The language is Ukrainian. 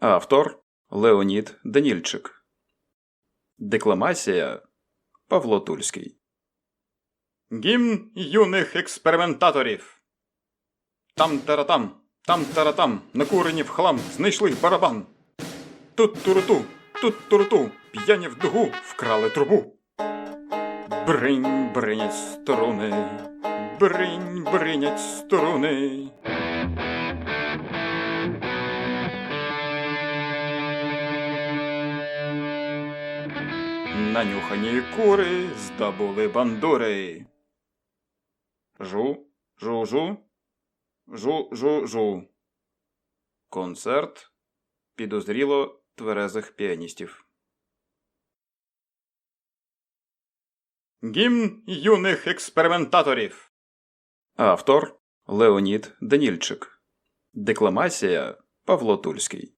Автор Леонід Данільчик. Декламація Павло Тульський. Гімн юних експериментаторів. Там таратам, там таратам, накурені в хлам, знайшли барабан. Тут туруту, тут туруту, п'яні в дугу вкрали трубу. Бринь, бринять струни, бринь, бринять струни. Нанюхані кури здобули бандури. Жу, жу, жу, жу, жу, жу. Концерт підозріло тверезих піаністів. Гімн юних експериментаторів. Автор Леонід Данільчик. Декламація Павло Тульський.